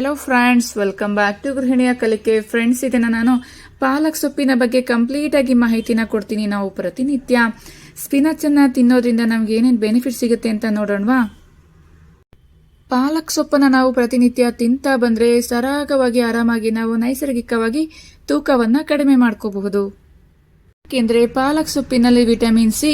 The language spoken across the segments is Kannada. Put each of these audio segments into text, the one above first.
Hello friends welcome back to ಗೃಹಿಣಿಯ ಕಲಿಕೆ ಫ್ರೆಂಡ್ಸ್ ಇದನ್ನು ನಾನು ಪಾಲಕ್ ಸೊಪ್ಪಿನ ಬಗ್ಗೆ ಕಂಪ್ಲೀಟ್ ಆಗಿ ಮಾಹಿತಿನ ಕೊಡ್ತೀನಿ. ನಾವು ಪ್ರತಿನಿತ್ಯ ಸ್ಪಿನಚ್ ಅನ್ನ ತಿನ್ನೋದ್ರಿಂದ ನಮ್ಗೆ ಏನೇನು ಬೆನಿಫಿಟ್ ಸಿಗುತ್ತೆ ಅಂತ ನೋಡೋಣವಾ? ಪಾಲಕ್ ಸೊಪ್ಪನ್ನು ನಾವು ಪ್ರತಿನಿತ್ಯ ತಿಂತಾ ಬಂದ್ರೆ ಸರಾಗವಾಗಿ ಆರಾಮಾಗಿ ನಾವು ನೈಸರ್ಗಿಕವಾಗಿ ತೂಕವನ್ನ ಕಡಿಮೆ ಮಾಡ್ಕೋಬಹುದು. ಏಕೆಂದರೆ ಪಾಲಕ್ ಸೊಪ್ಪಿನಲ್ಲಿ ವಿಟಮಿನ್ ಸಿ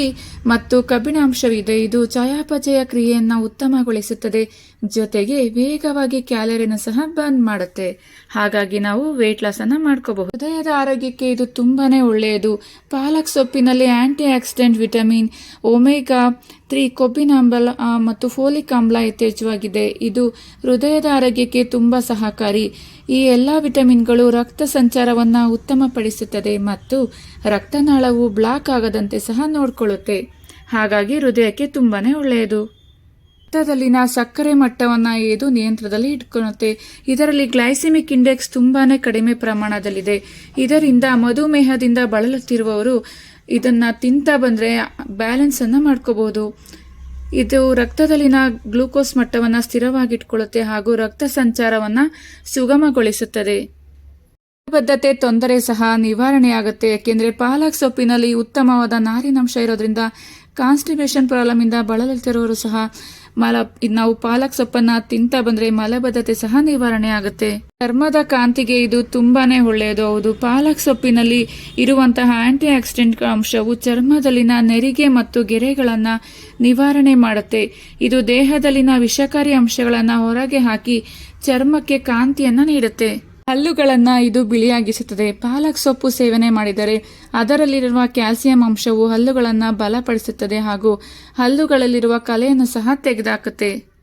ಮತ್ತು ಕಬ್ಬಿಣಾಂಶವಿದೆ. ಇದು ಚಯಾಪಚಯ ಕ್ರಿಯೆಯನ್ನು ಉತ್ತಮಗೊಳಿಸುತ್ತದೆ. ಜೊತೆಗೆ ವೇಗವಾಗಿ ಕ್ಯಾಲರಿನ ಸಹ ಬರ್ನ್ ಮಾಡುತ್ತೆ. ಹಾಗಾಗಿ ನಾವು ವೇಟ್ ಲಾಸ್ ಅನ್ನ ಮಾಡ್ಕೋಬಹುದು. ಹೃದಯದ ಆರೋಗ್ಯಕ್ಕೆ ಇದು ತುಂಬಾನೇ ಒಳ್ಳೆಯದು. ಪಾಲಕ್ ಸೊಪ್ಪಿನಲ್ಲಿ antioxidant vitamin omega three ಕೊಬ್ಬಿನ ಅಂಬಲ ಮತ್ತು ಫೋಲಿಕ್ ಆಮ್ಲ ಯಥೇಚ್ಛವಾಗಿದೆ. ಇದು ಹೃದಯದ ಆರೋಗ್ಯಕ್ಕೆ ತುಂಬ ಸಹಕಾರಿ. ಈ ಎಲ್ಲ ವಿಟಮಿನ್ಗಳು ರಕ್ತ ಸಂಚಾರವನ್ನು ಉತ್ತಮಪಡಿಸುತ್ತದೆ ಮತ್ತು ರಕ್ತನಾಳವು ಬ್ಲಾಕ್ ಆಗದಂತೆ ಸಹ ನೋಡಿಕೊಳ್ಳುತ್ತೆ. ಹಾಗಾಗಿ ಹೃದಯಕ್ಕೆ ತುಂಬಾನೇ ಒಳ್ಳೆಯದು. ರಕ್ತದಲ್ಲಿನ ಸಕ್ಕರೆ ಮಟ್ಟವನ್ನು ಇದು ನಿಯಂತ್ರಣದಲ್ಲಿ ಇಟ್ಕೊಳ್ಳುತ್ತೆ. ಇದರಲ್ಲಿ ಗ್ಲೈಸಿಮಿಕ್ ಇಂಡೆಕ್ಸ್ ತುಂಬಾನೇ ಕಡಿಮೆ ಪ್ರಮಾಣದಲ್ಲಿದೆ. ಇದರಿಂದ ಮಧುಮೇಹದಿಂದ ಬಳಲುತ್ತಿರುವವರು ಇದನ್ನ ತಿಂತ ಬಂದ್ರೆ ಬ್ಯಾಲೆನ್ಸ್ ಅನ್ನ ಮಾಡ್ಕೋಬಹುದು. ಇದು ರಕ್ತದಲ್ಲಿನ ಗ್ಲೂಕೋಸ್ ಮಟ್ಟವನ್ನು ಸ್ಥಿರವಾಗಿಟ್ಕೊಳ್ಳುತ್ತೆ ಹಾಗೂ ರಕ್ತ ಸಂಚಾರವನ್ನ ಸುಗಮಗೊಳಿಸುತ್ತದೆ. ಬದ್ಧತೆ ತೊಂದರೆ ಸಹ ನಿವಾರಣೆಯಾಗುತ್ತೆ. ಯಾಕೆಂದರೆ ಪಾಲಕ್ ಸೊಪ್ಪಿನಲ್ಲಿ ಉತ್ತಮವಾದ ನಾರಿನಂಶ ಇರೋದ್ರಿಂದ ಕಾನ್ಸ್ಟಿಪೇಷನ್ ಪ್ರಾಬ್ಲಮ್ ಇಂದ ಬಳಲುತ್ತಿರೋರು ಸಹ ಮಲ, ನಾವು ಪಾಲಕ್ ಸೊಪ್ಪನ್ನ ತಿಂತ ಬಂದ್ರೆ ಮಲಬದ್ಧತೆ ಸಹ ನಿವಾರಣೆ ಆಗುತ್ತೆ. ಚರ್ಮದ ಕಾಂತಿಗೆ ಇದು ತುಂಬಾನೇ ಒಳ್ಳೆಯದು. ಹೌದು, ಪಾಲಕ್ ಸೊಪ್ಪಿನಲ್ಲಿ ಇರುವಂತಹ ಆಂಟಿ ಆಕ್ಸಿಡೆಂಟ್ ಅಂಶವು ಚರ್ಮದಲ್ಲಿನ ನೆರಿಗೆ ಮತ್ತು ಗೆರೆಗಳನ್ನ ನಿವಾರಣೆ ಮಾಡುತ್ತೆ. ಇದು ದೇಹದಲ್ಲಿನ ವಿಷಕಾರಿ ಅಂಶಗಳನ್ನ ಹೊರಗೆ ಹಾಕಿ ಚರ್ಮಕ್ಕೆ ಕಾಂತಿಯನ್ನ ನೀಡುತ್ತೆ. ಹಲ್ಲುಗಳನ್ನ ಇದು ಬಿಳಿಯಾಗಿಸುತ್ತದೆ. ಪಾಲಕ್ ಸೊಪ್ಪು ಸೇವನೆ ಮಾಡಿದರೆ ಅದರಲ್ಲಿರುವ ಕ್ಯಾಲ್ಸಿಯಂ ಅಂಶವು ಹಲ್ಲುಗಳನ್ನು ಬಲಪಡಿಸುತ್ತದೆ ಹಾಗೂ ಹಲ್ಲುಗಳಲ್ಲಿರುವ ಕಲೆಯನ್ನು ಸಹ ತೆಗೆದುಹಾಕುತ್ತೆ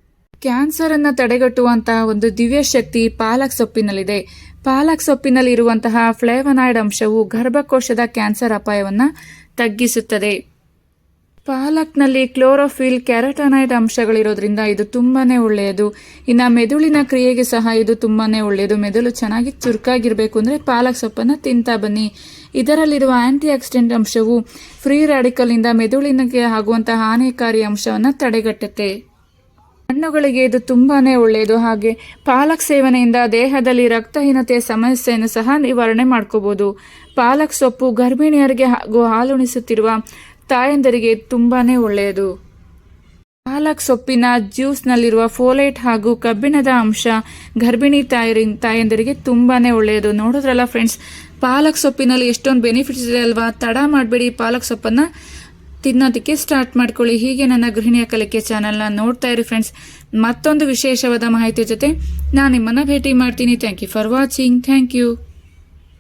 ಕ್ಯಾನ್ಸರ್ ಅನ್ನು ತಡೆಗಟ್ಟುವಂತಹ ಒಂದು ದಿವ್ಯ ಶಕ್ತಿ ಪಾಲಕ್ ಸೊಪ್ಪಿನಲ್ಲಿದೆ. ಪಾಲಕ್ ಸೊಪ್ಪಿನಲ್ಲಿರುವಂತಹ ಫ್ಲೇವನಾಯ್ಡ್ ಅಂಶವು ಗರ್ಭಕೋಶದ ಕ್ಯಾನ್ಸರ್ ಅಪಾಯವನ್ನ ತಗ್ಗಿಸುತ್ತದೆ. ಪಾಲಕ್ನಲ್ಲಿ ಕ್ಲೋರೋಫಿಲ್, ಕ್ಯಾರಟನೈಡ್ ಅಂಶಗಳಿರೋದ್ರಿಂದ ಇದು ತುಂಬಾನೇ ಒಳ್ಳೆಯದು. ಇನ್ನು ಮೆದುಳಿನ ಕ್ರಿಯೆಗೆ ಸಹ ಇದು ತುಂಬಾನೇ ಒಳ್ಳೆಯದು. ಮೆದುಳು ಚೆನ್ನಾಗಿ ಚುರುಕಾಗಿರಬೇಕು ಅಂದ್ರೆ ಪಾಲಕ್ ಸೊಪ್ಪನ್ನು ತಿಂತಾ ಬನ್ನಿ. ಇದರಲ್ಲಿರುವ ಆ್ಯಂಟಿ ಆಕ್ಸಿಡೆಂಟ್ ಅಂಶವು ಫ್ರೀ ರಾಡಿಕಲ್ ಇಂದ ಮೆದುಳಿನಗೆ ಆಗುವಂತಹ ಹಾನಿಕಾರಿ ಅಂಶವನ್ನು ತಡೆಗಟ್ಟುತ್ತೆ. ಹಣ್ಣುಗಳಿಗೆ ಇದು ತುಂಬಾನೇ ಒಳ್ಳೆಯದು. ಹಾಗೆ ಪಾಲಕ್ ಸೇವನೆಯಿಂದ ದೇಹದಲ್ಲಿ ರಕ್ತಹೀನತೆಯ ಸಮಸ್ಯೆಯನ್ನು ಸಹ ನಿವಾರಣೆ ಮಾಡ್ಕೋಬೋದು. ಪಾಲಕ್ ಸೊಪ್ಪು ಗರ್ಭಿಣಿಯರಿಗೆ ಹಾಗೂ ಹಾಲುಣಿಸುತ್ತಿರುವ ತಾಯಂದರಿಗೆ ತುಂಬಾನೇ ಒಳ್ಳೆಯದು. ಪಾಲಕ್ ಸೊಪ್ಪಿನ ಜ್ಯೂಸ್ನಲ್ಲಿರುವ ಫೋಲೇಟ್ ಹಾಗೂ ಕಬ್ಬಿಣದ ಅಂಶ ಗರ್ಭಿಣಿ ತಾಯರಿ, ತಾಯಂದರಿಗೆ ತುಂಬಾನೇ ಒಳ್ಳೆಯದು. ನೋಡಿದ್ರಲ್ಲ ಫ್ರೆಂಡ್ಸ್, ಪಾಲಕ್ ಸೊಪ್ಪಿನಲ್ಲಿ ಎಷ್ಟೊಂದು ಬೆನಿಫಿಟ್ಸ್ ಇದೆ ಅಲ್ವಾ? ತಡ ಮಾಡಬೇಡಿ ಪಾಲಕ್ ಸೊಪ್ಪನ್ನು. ತಿನ್ನೋದಕ್ಕೆ ಸ್ಟಾರ್ಟ್ ಮಾಡ್ಕೊಳ್ಳಿ. ಹೀಗೆ ನನ್ನ ಗೃಹಿಣಿಯ ಕಲಿಕೆ ಚಾನಲ್ನ ನೋಡ್ತಾ ಇರಿ ಫ್ರೆಂಡ್ಸ್. ಮತ್ತೊಂದು ವಿಶೇಷವಾದ ಮಾಹಿತಿ ಜೊತೆ ನಾನು ನಿಮ್ಮನ್ನು ಭೇಟಿ ಮಾಡ್ತೀನಿ. Thank you for watching thank you